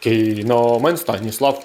Кіномен Станіслав.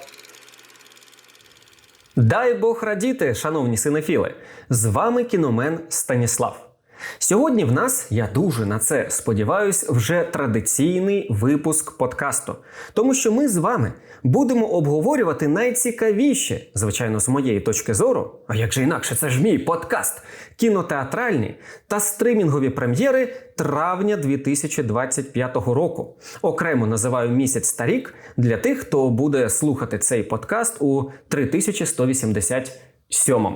Дай Бог радіти, шановні синефіли! З вами кіномен Станіслав. Сьогодні в нас, я дуже на це сподіваюсь, вже традиційний випуск подкасту, тому що ми з вами будемо обговорювати найцікавіші, звичайно, з моєї точки зору, а як же інакше, це ж мій подкаст, кінотеатральні та стримінгові прем'єри травня 2025 року. Окремо називаю місяць та рік для тих, хто буде слухати цей подкаст у 3187.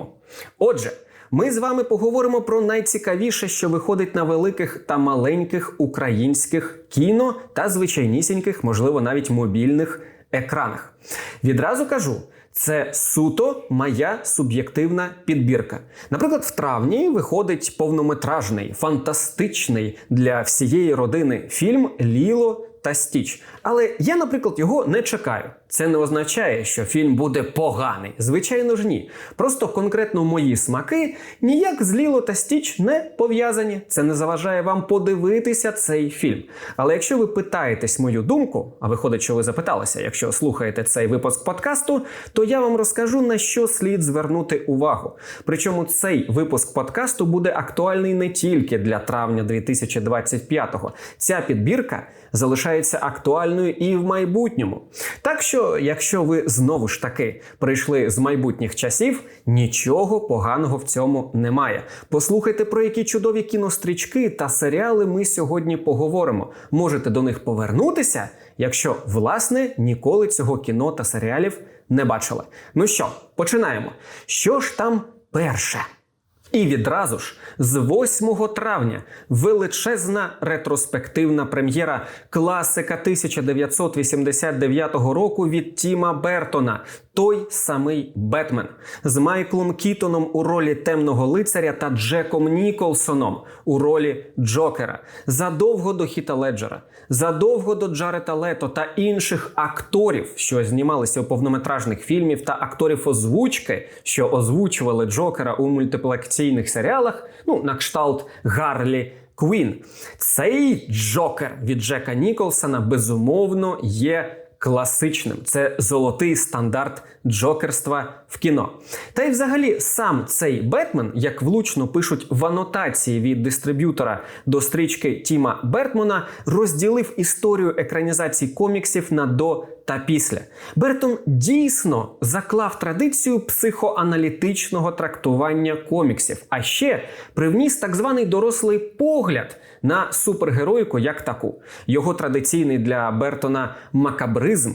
Отже. Ми з вами поговоримо про найцікавіше, що виходить на великих та маленьких українських кіно та звичайнісіньких, можливо, навіть мобільних екранах. Відразу кажу. Це суто моя суб'єктивна підбірка. Наприклад, в травні виходить повнометражний, фантастичний для всієї родини фільм Ліло та Стіч. Але я, наприклад, його не чекаю. Це не означає, що фільм буде поганий. Звичайно ж, ні. Просто конкретно мої смаки ніяк з Ліло та Стіч не пов'язані. Це не заважає вам подивитися цей фільм. Але якщо ви питаєтесь мою думку, а виходить, що ви запиталися, якщо слухаєте цей випуск подкасту, то я вам розкажу на що слід звернути увагу. Причому цей випуск подкасту буде актуальний не тільки для травня 2025-го. Ця підбірка залишається актуальною і в майбутньому. Так що, якщо ви знову ж таки прийшли з майбутніх часів, нічого поганого в цьому немає. Послухайте, про які чудові кінострічки та серіали ми сьогодні поговоримо. Можете до них повернутися, якщо власне ніколи цього кіно та серіалів не бачили. Ну що, починаємо. Що ж там перше? І відразу ж з 8 травня величезна ретроспективна прем'єра класика 1989 року від Тіма Бертона. Той самий Бетмен з Майклом Кітоном у ролі темного лицаря та Джеком Ніколсоном у ролі Джокера. Задовго до Хіта Леджера, задовго до Джарета Лето та інших акторів, що знімалися у повнометражних фільмів, та акторів озвучки, що озвучували Джокера у мультиплікаційних серіалах, ну на кшталт Гарлі. Квін. Цей Джокер від Джека Ніколсона безумовно є класичним. Це золотий стандарт джокерства в кіно. Та й взагалі сам цей Бетмен, як влучно пишуть в анотації від дистриб'ютора до стрічки Тіма Бертмана, розділив історію екранізації коміксів на до та після. Бертон дійсно заклав традицію психоаналітичного трактування коміксів, а ще привніс так званий дорослий погляд на супергеройку як таку. Його традиційний для Бертона макабризм,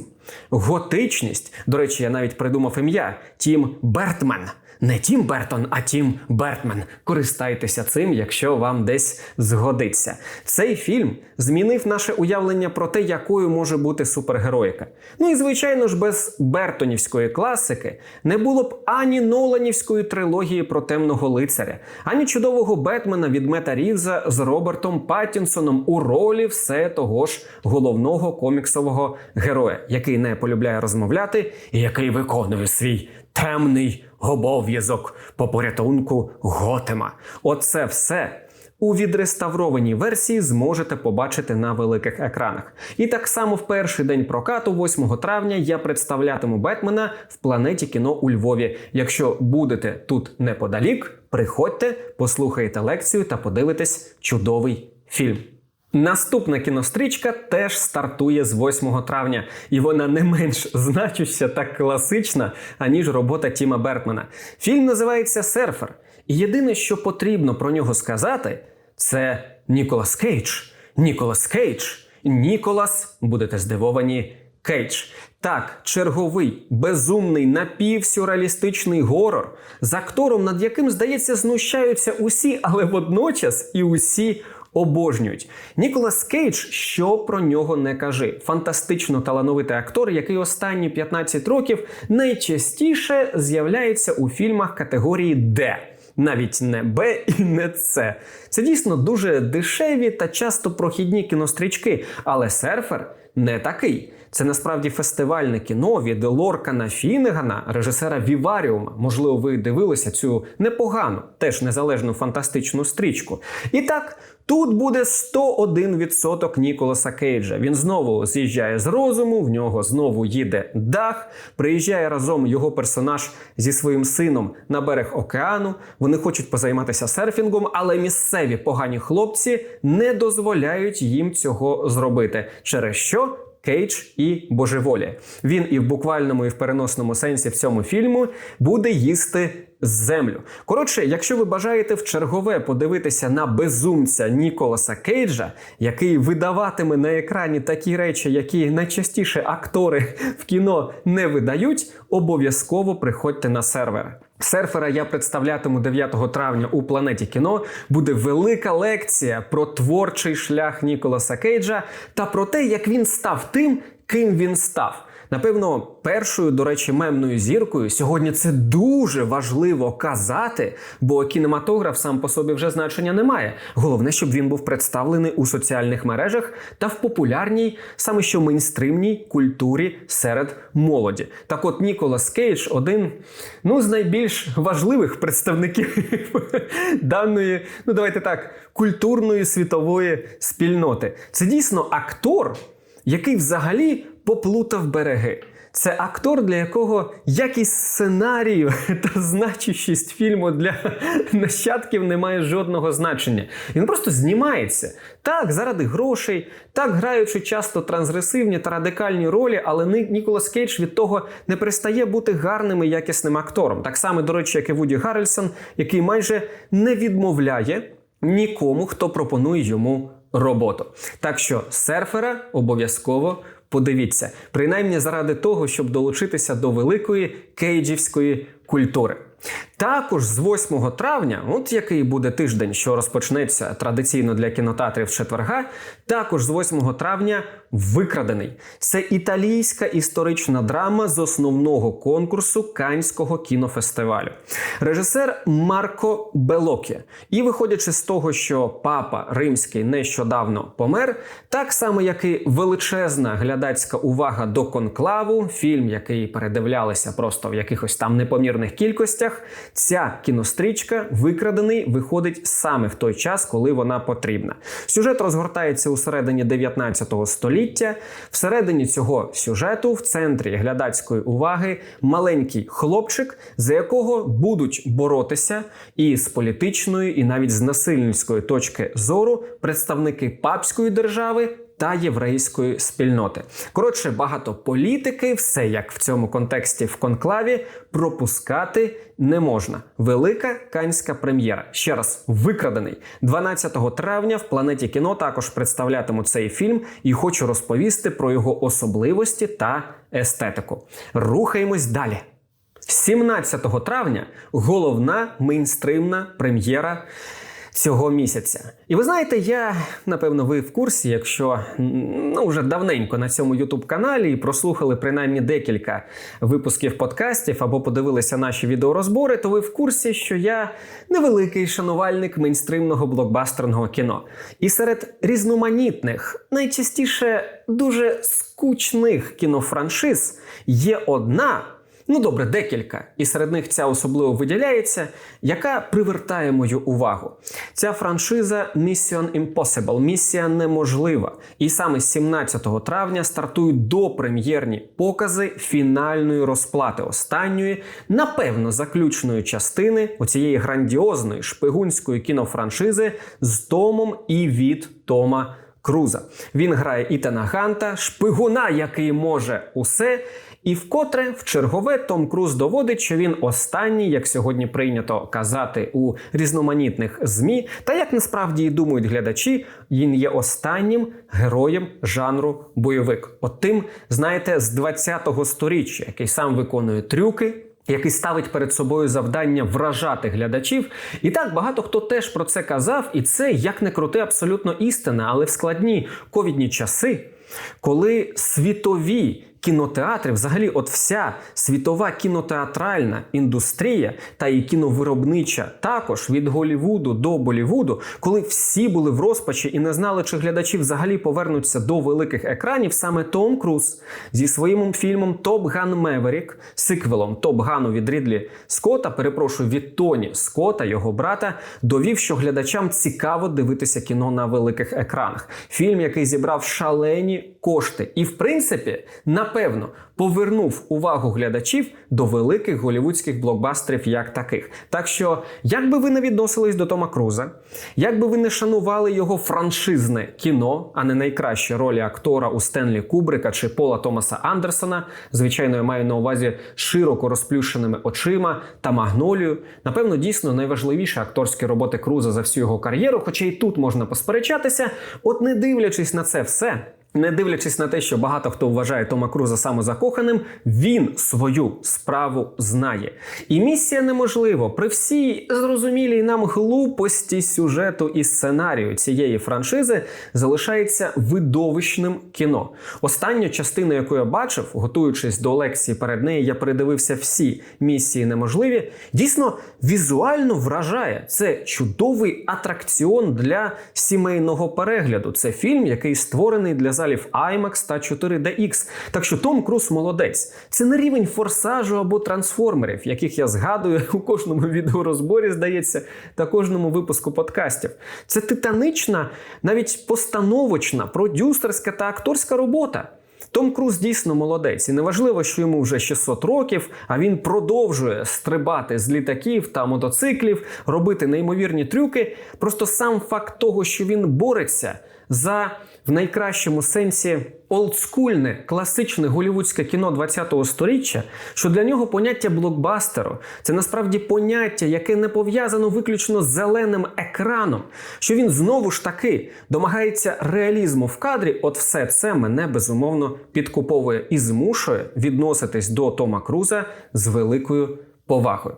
готичність. До речі, я навіть придумав ім'я Тім Бертмен. Не Тім Бертон, а Тім Бертмен. Користайтеся цим, якщо вам десь згодиться. Цей фільм змінив наше уявлення про те, якою може бути супергероїка. Ну і звичайно ж, без Бертонівської класики не було б ані Ноланівської трилогії про темного лицаря, ані чудового Бетмена від Мета Рівза з Робертом Паттінсоном у ролі все того ж головного коміксового героя, який не полюбляє розмовляти і який виконує свій темний обов'язок по порятунку Готема. Оце все. У відреставрованій версії зможете побачити на великих екранах. І так само в перший день прокату, 8 травня, я представлятиму Бетмена в планеті кіно у Львові. Якщо будете тут неподалік, приходьте, послухайте лекцію та подивитесь чудовий фільм. Наступна кінострічка теж стартує з 8 травня, і вона не менш значуща та класична, аніж робота Тіма Бертмана. Фільм називається Серфер. І єдине, що потрібно про нього сказати, це Ніколас Кейдж. Ніколас Кейдж. Ніколас, будете здивовані, Кейдж. Так, черговий, безумний, напівсюрреалістичний горор з актором, над яким, здається, знущаються усі, але водночас і усі обожнюють. Ніколас Кейдж, що про нього не кажи. Фантастично талановитий актор, який останні 15 років найчастіше з'являється у фільмах категорії Д. Навіть не Б і не С. Це дійсно дуже дешеві та часто прохідні кінострічки, але серфер не такий. Це насправді фестивальне кіно від Лоркана Фінегана, режисера Віваріума. Можливо, ви дивилися цю непогану, теж незалежну фантастичну стрічку. І так, Тут буде 101% Ніколаса Кейджа. Він знову з'їжджає з розуму, в нього знову їде дах. Приїжджає разом його персонаж зі своїм сином на берег океану. Вони хочуть позайматися серфінгом, але місцеві погані хлопці не дозволяють їм цього зробити. Через що? Кейдж і божеволі. Він і в буквальному, і в переносному сенсі в цьому фільму буде їсти землю. Коротше, якщо ви бажаєте в чергове подивитися на безумця Ніколаса Кейджа, який видаватиме на екрані такі речі, які найчастіше актори в кіно не видають, обов'язково приходьте на сервер. Серфера я представлятиму 9 травня у планеті кіно. Буде велика лекція про творчий шлях Ніколаса Кейджа та про те, як він став тим, ким він став. Напевно, першою, до речі, мемною зіркою сьогодні це дуже важливо казати, бо кінематограф сам по собі вже значення не має. Головне, щоб він був представлений у соціальних мережах та в популярній, саме що мейнстримній культурі серед молоді. Так от Ніколас Кейдж один ну, з найбільш важливих представників даної, ну давайте так, культурної світової спільноти. Це дійсно актор, який взагалі поплутав береги. Це актор, для якого якість сценарію та значущість фільму для нащадків не має жодного значення. Він просто знімається. Так, заради грошей, так граючи часто трансгресивні та радикальні ролі, але Ніколас Кейдж від того не перестає бути гарним і якісним актором. Так само, до речі, як і Вуді Гаррельсон, який майже не відмовляє нікому, хто пропонує йому роботу. Так що серфера обов'язково подивіться, принаймні заради того, щоб долучитися до великої кейджівської культури. Також з 8 травня, от який буде тиждень, що розпочнеться традиційно для кінотеатрів четверга, також з 8 травня викрадений. Це італійська історична драма з основного конкурсу Канського кінофестивалю. Режисер Марко Белокі. І виходячи з того, що папа римський нещодавно помер, так само як і величезна глядацька увага до конклаву, фільм, який передивлялися просто в якихось там непомірних кількостях. Ця кінострічка викрадений виходить саме в той час, коли вона потрібна. Сюжет розгортається у середині 19 століття. Всередині цього сюжету, в центрі глядацької уваги, маленький хлопчик, за якого будуть боротися і з політичної, і навіть з насильницької точки зору представники папської держави та єврейської спільноти. Коротше, багато політики, все як в цьому контексті в конклаві, пропускати не можна. Велика канська прем'єра. Ще раз викрадений 12 травня в планеті кіно також представлятиму цей фільм і хочу розповісти про його особливості та естетику. Рухаємось далі. 17 травня головна мейнстримна прем'єра цього місяця. І ви знаєте, я напевно ви в курсі, якщо ну вже давненько на цьому youtube каналі прослухали принаймні декілька випусків подкастів або подивилися наші відеорозбори, то ви в курсі, що я невеликий шанувальник мейнстримного блокбастерного кіно. І серед різноманітних, найчастіше дуже скучних кінофраншиз є одна. Ну добре, декілька, і серед них ця особливо виділяється, яка привертає мою увагу. Ця франшиза Mission Impossible, місія неможлива. І саме 17 травня стартують допрем'єрні покази фінальної розплати останньої, напевно, заключної частини оцієї грандіозної шпигунської кінофраншизи з Томом і від Тома Круза. Він грає Ітана Ганта, шпигуна, який може усе. І вкотре в чергове Том Круз доводить, що він останній, як сьогодні прийнято казати у різноманітних змі, та як насправді і думають глядачі, він є останнім героєм жанру бойовик. От тим, знаєте, з 20-го сторіччя, який сам виконує трюки. Який ставить перед собою завдання вражати глядачів, і так багато хто теж про це казав, і це як не крути, абсолютно істина, але в складні ковідні часи, коли світові кінотеатри, взагалі, от вся світова кінотеатральна індустрія та і кіновиробнича також від Голівуду до Болівуду, коли всі були в розпачі і не знали, чи глядачі взагалі повернуться до великих екранів, саме Том Круз зі своїм фільмом Топ Ган Меверік, сиквелом Топ Гану від Рідлі Скотта, перепрошую від Тоні Скотта, його брата, довів, що глядачам цікаво дивитися кіно на великих екранах. Фільм, який зібрав шалені кошти, і в принципі, напевно, повернув увагу глядачів до великих голівудських блокбастерів як таких. Так що, як би ви не відносились до Тома Круза, як би ви не шанували його франшизне кіно, а не найкращі ролі актора у Стенлі Кубрика чи Пола Томаса Андерсона, звичайно, я маю на увазі широко розплющеними очима та магнолію. Напевно, дійсно найважливіші акторські роботи Круза за всю його кар'єру, хоча і тут можна посперечатися, от не дивлячись на це все. Не дивлячись на те, що багато хто вважає Тома Круза самозакоханим, він свою справу знає. І місія неможливо при всій зрозумілій нам глупості сюжету і сценарію цієї франшизи залишається видовищним кіно. Останню частину, яку я бачив, готуючись до лекції перед нею, я передивився всі місії неможливі. Дійсно, візуально вражає. Це чудовий атракціон для сімейного перегляду. Це фільм, який створений для залів IMAX та 4DX. Так що Том Круз молодець. Це не рівень форсажу або трансформерів, яких я згадую у кожному відеорозборі, здається, та кожному випуску подкастів. Це титанична, навіть постановочна, продюсерська та акторська робота. Том Круз дійсно молодець, і неважливо, що йому вже 600 років, а він продовжує стрибати з літаків та мотоциклів, робити неймовірні трюки. Просто сам факт того, що він бореться за в найкращому сенсі олдскульне, класичне голівудське кіно 20-го сторіччя, що для нього поняття блокбастеру це насправді поняття, яке не пов'язано виключно з зеленим екраном, що він знову ж таки домагається реалізму в кадрі. От все це мене безумовно підкуповує і змушує відноситись до Тома Круза з великою повагою.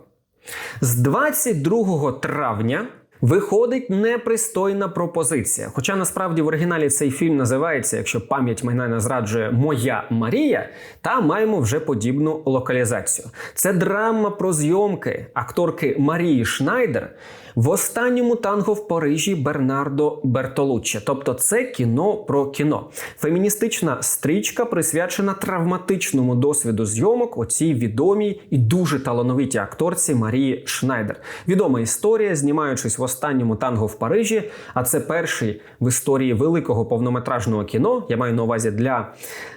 З 22 травня. Виходить непристойна пропозиція. Хоча насправді в оригіналі цей фільм називається, якщо пам'ять мене не зраджує, Моя Марія, та маємо вже подібну локалізацію. Це драма про зйомки акторки Марії Шнайдер в останньому танго в Парижі Бернардо Бертолуччі. Тобто, це кіно про кіно. Феміністична стрічка присвячена травматичному досвіду зйомок оцій відомій і дуже талановитій акторці Марії Шнайдер. Відома історія, знімаючись в останньому танго в Парижі, а це перший в історії великого повнометражного кіно. Я маю на увазі для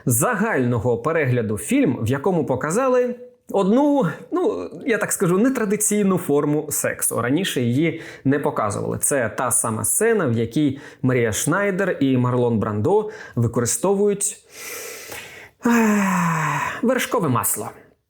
загального перегляду фільм, в якому показали. Одну, ну я так скажу, нетрадиційну форму сексу. Раніше її не показували. Це та сама сцена, в якій Марія Шнайдер і Марлон Брандо використовують вершкове масло.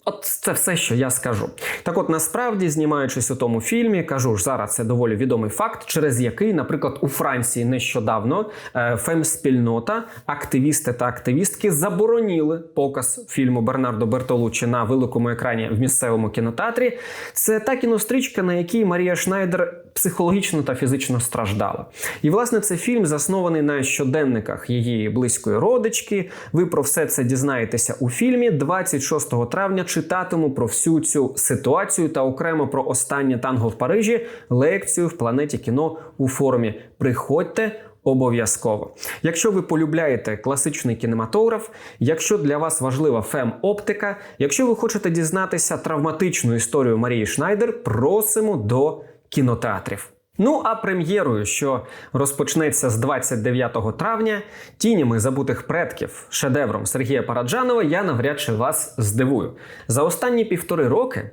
От це все, що я скажу. Так от насправді, знімаючись у тому фільмі, кажу ж зараз це доволі відомий факт, через який, наприклад, у Франції нещодавно е, фем-спільнота, активісти та активістки заборонили показ фільму Бернардо Бертолуччі на великому екрані в місцевому кінотеатрі. Це та кінострічка, на якій Марія Шнайдер психологічно та фізично страждала. І власне цей фільм заснований на щоденниках її близької родички. Ви про все це дізнаєтеся у фільмі 26 травня читатиму про всю цю ситуацію та окремо про останнє танго в Парижі лекцію в планеті кіно у форумі. Приходьте. Обов'язково. Якщо ви полюбляєте класичний кінематограф, якщо для вас важлива фем-оптика, якщо ви хочете дізнатися травматичну історію Марії Шнайдер, просимо до кінотеатрів. Ну а прем'єрою, що розпочнеться з 29 травня, тінями забутих предків, шедевром Сергія Параджанова, я навряд чи вас здивую. За останні півтори роки.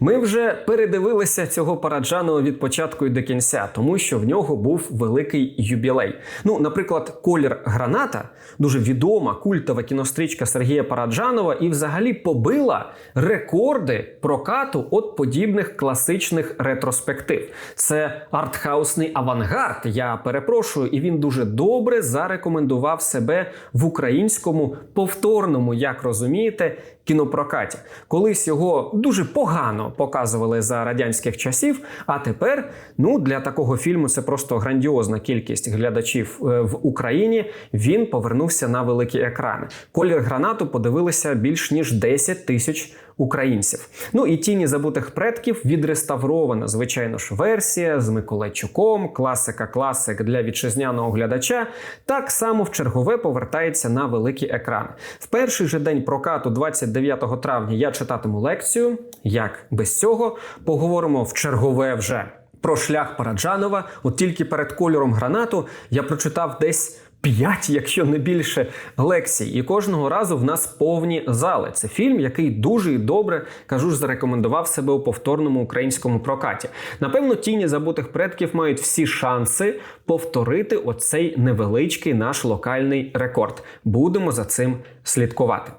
Ми вже передивилися цього Параджанова від початку і до кінця, тому що в нього був великий юбілей. Ну, наприклад, колір граната дуже відома культова кінострічка Сергія Параджанова і взагалі побила рекорди прокату от подібних класичних ретроспектив. Це артхаусний авангард. Я перепрошую, і він дуже добре зарекомендував себе в українському повторному, як розумієте, кінопрокаті. Колись його дуже погано показували за радянських часів. А тепер, ну для такого фільму це просто грандіозна кількість глядачів е, в Україні. Він повернувся на великі екрани. Колір гранату подивилися більш ніж 10 тисяч українців. Ну і тіні забутих предків відреставрована, звичайно ж, версія з Миколайчуком, класика класик для вітчизняного глядача. Так само в чергове повертається на великі екрани. В перший же день прокату, 29 травня, я читатиму лекцію. Як без цього поговоримо в чергове вже. Про шлях Параджанова, от тільки перед кольором гранату я прочитав десь 5, якщо не більше, лекцій. І кожного разу в нас повні зали. Це фільм, який дуже і добре кажу ж, зарекомендував себе у повторному українському прокаті. Напевно, тіні забутих предків мають всі шанси повторити оцей невеличкий наш локальний рекорд. Будемо за цим слідкувати.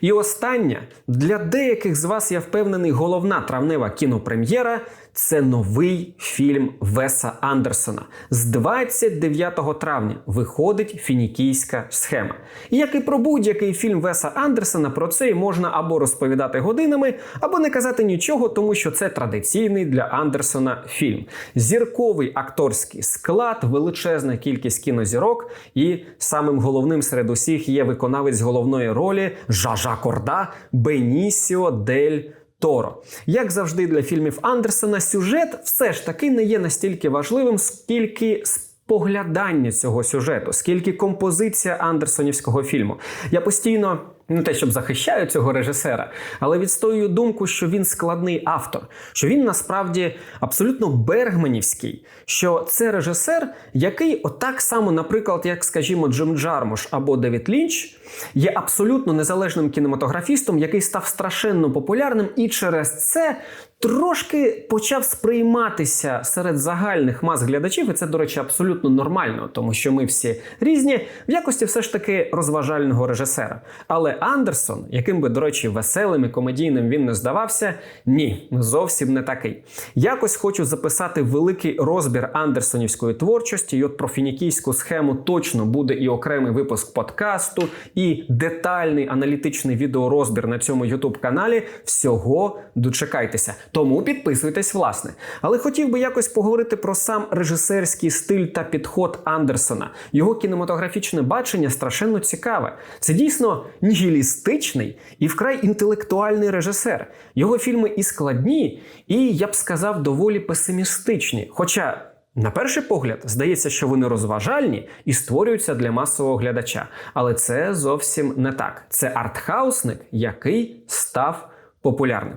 І остання. Для деяких з вас, я впевнений, головна травнева кінопрем'єра це новий фільм Веса Андерсона. З 29 травня виходить фінікійська схема. І як і про будь-який фільм Веса Андерсона, про це можна або розповідати годинами, або не казати нічого, тому що це традиційний для Андерсона фільм. Зірковий акторський склад, величезна кількість кінозірок, і самим головним серед усіх є виконавець головної ролі Жажа Корда Бенісіо Дель. Торо, як завжди для фільмів Андерсона, сюжет все ж таки не є настільки важливим, скільки споглядання цього сюжету, скільки композиція Андерсонівського фільму. Я постійно не те, щоб захищаю цього режисера, але відстоюю думку, що він складний автор, що він насправді абсолютно бергманівський, що це режисер, який, отак само, наприклад, як, скажімо, Джим Джармуш або Девід Лінч, є абсолютно незалежним кінематографістом, який став страшенно популярним, і через це трошки почав сприйматися серед загальних мас глядачів, і це, до речі, абсолютно нормально, тому що ми всі різні в якості все ж таки розважального режисера. Але Андерсон, яким би, до речі, веселим і комедійним він не здавався, ні, зовсім не такий. Якось хочу записати великий розбір андерсонівської творчості, і от про фінікійську схему точно буде і окремий випуск подкасту, і детальний аналітичний відеорозбір на цьому youtube каналі. Всього дочекайтеся. Тому підписуйтесь, власне. Але хотів би якось поговорити про сам режисерський стиль та підход Андерсона. Його кінематографічне бачення страшенно цікаве. Це дійсно нігілістичний і вкрай інтелектуальний режисер. Його фільми і складні, і я б сказав, доволі песимістичні. Хоча. На перший погляд, здається, що вони розважальні і створюються для масового глядача. Але це зовсім не так. Це артхаусник, який став популярним.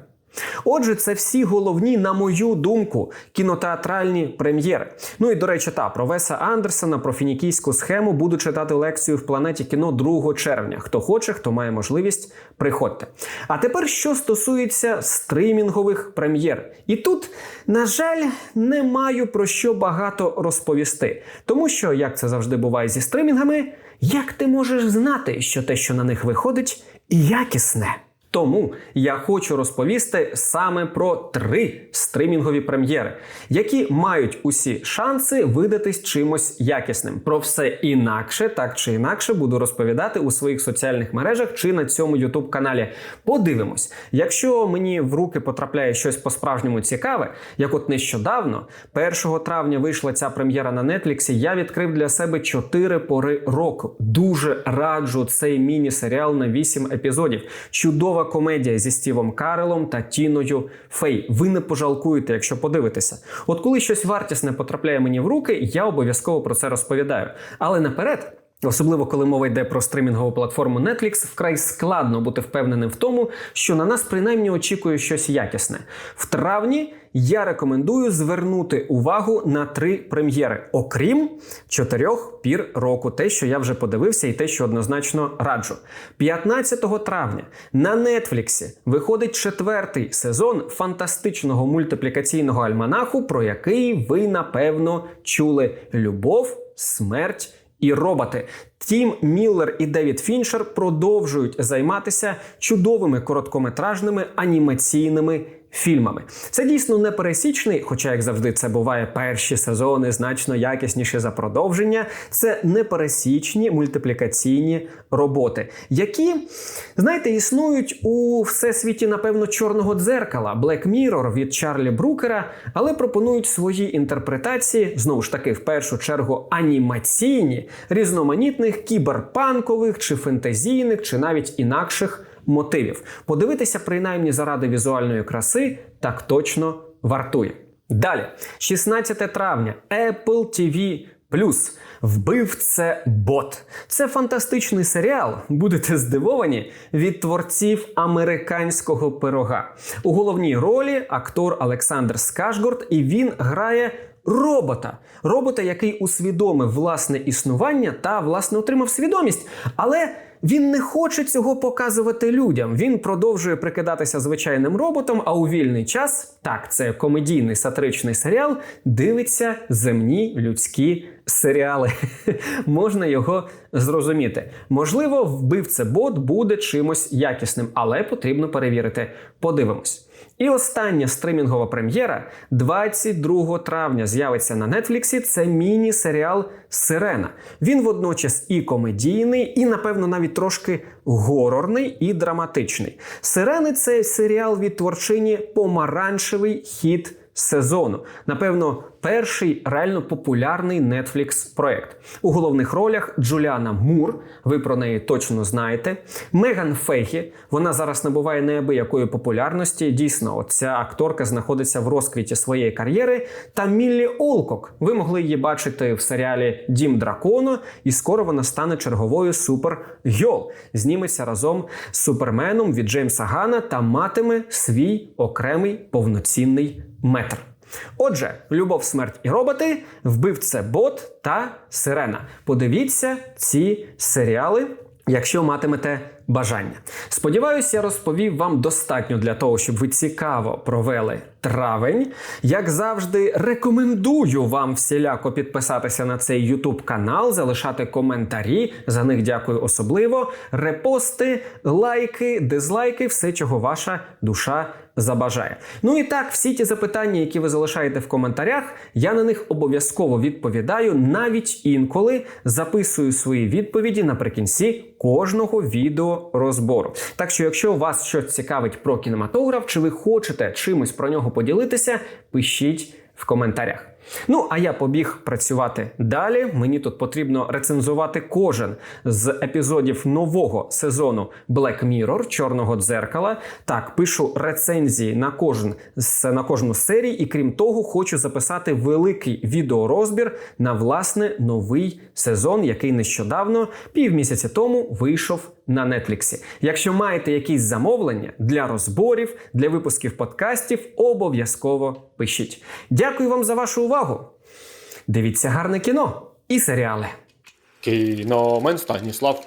Отже, це всі головні, на мою думку, кінотеатральні прем'єри. Ну і до речі, та про Веса Андерсона, про фінікійську схему буду читати лекцію в планеті кіно 2 червня. Хто хоче, хто має можливість, приходьте. А тепер, що стосується стримінгових прем'єр, і тут, на жаль, не маю про що багато розповісти, тому що, як це завжди буває зі стримінгами, як ти можеш знати, що те, що на них виходить, якісне. Тому я хочу розповісти саме про три стримінгові прем'єри, які мають усі шанси видатись чимось якісним. Про все інакше, так чи інакше, буду розповідати у своїх соціальних мережах чи на цьому youtube каналі. Подивимось, якщо мені в руки потрапляє щось по-справжньому цікаве, як от нещодавно, 1 травня вийшла ця прем'єра на Нетфліксі, я відкрив для себе 4 пори року. Дуже раджу цей міні-серіал на 8 епізодів. Чудова комедія зі Стівом Карелом та Тіною Фей. Ви не пожалкуєте, якщо подивитеся. От коли щось вартісне потрапляє мені в руки, я обов'язково про це розповідаю. Але наперед. Особливо коли мова йде про стримінгову платформу Netflix, вкрай складно бути впевненим в тому, що на нас принаймні очікує щось якісне. В травні я рекомендую звернути увагу на три прем'єри, окрім чотирьох пір року, те, що я вже подивився, і те, що однозначно раджу. 15 травня на Нетфліксі виходить четвертий сезон фантастичного мультиплікаційного альманаху, про який ви напевно чули: любов, смерть і роботи. Тім Міллер і Девід Фінчер продовжують займатися чудовими короткометражними анімаційними фільмами. Це дійсно непересічний, хоча, як завжди, це буває перші сезони значно якісніші за продовження. Це непересічні мультиплікаційні роботи, які, знаєте, існують у всесвіті, напевно, чорного дзеркала Black Mirror від Чарлі Брукера, але пропонують свої інтерпретації, знову ж таки, в першу чергу, анімаційні, різноманітних кіберпанкових чи фентезійних, чи навіть інакших мотивів. Подивитися, принаймні, заради візуальної краси, так точно вартує. Далі, 16 травня, Apple TV Плюс Вбивце бот. Це фантастичний серіал. Будете здивовані від творців американського пирога. У головній ролі актор Олександр Скашгорд, і він грає робота. Робота, який усвідомив власне існування та власне отримав свідомість. Але він не хоче цього показувати людям. Він продовжує прикидатися звичайним роботом, а у вільний час, так, це комедійний сатиричний серіал, дивиться земні людські серіали. Можна його зрозуміти. Можливо, вбивце бот буде чимось якісним, але потрібно перевірити. Подивимось. І остання стримінгова прем'єра 22 травня з'явиться на Нетфліксі. Це міні-серіал Сирена. Він водночас і комедійний, і, напевно, навіть трошки горорний і драматичний. Сирени це серіал від творчині Помаранчевий хід сезону. Напевно, перший реально популярний Netflix проект. У головних ролях Джуліана Мур, ви про неї точно знаєте. Меган Фейгі, вона зараз набуває неабиякої популярності. Дійсно, ця акторка знаходиться в розквіті своєї кар'єри. Та Міллі Олкок. Ви могли її бачити в серіалі Дім Дракону, і скоро вона стане черговою супер Гьол. Зніметься разом з суперменом від Джеймса Гана та матиме свій окремий повноцінний метр. Отже, любов, смерть і роботи, вбивце бот та сирена. Подивіться ці серіали, якщо матимете бажання. Сподіваюся, я розповів вам достатньо для того, щоб ви цікаво провели травень. Як завжди, рекомендую вам всіляко підписатися на цей YouTube канал, залишати коментарі. За них дякую особливо. Репости, лайки, дизлайки, все, чого ваша душа забажає. Ну і так, всі ті запитання, які ви залишаєте в коментарях, я на них обов'язково відповідаю, навіть інколи записую свої відповіді наприкінці кожного відео розбору. Так що, якщо вас щось цікавить про кінематограф, чи ви хочете чимось про нього поділитися, пишіть в коментарях. Ну, а я побіг працювати далі. Мені тут потрібно рецензувати кожен з епізодів нового сезону Black Mirror Чорного дзеркала. Так, пишу рецензії на кожен на кожну серію, і крім того, хочу записати великий відеорозбір на власне новий сезон, який нещодавно, півмісяця тому, вийшов на Нетфліксі. Якщо маєте якісь замовлення для розборів, для випусків подкастів, обов'язково пишіть. Дякую вам за вашу увагу. Дивіться гарне кіно і серіали. Кіномен Станіслав.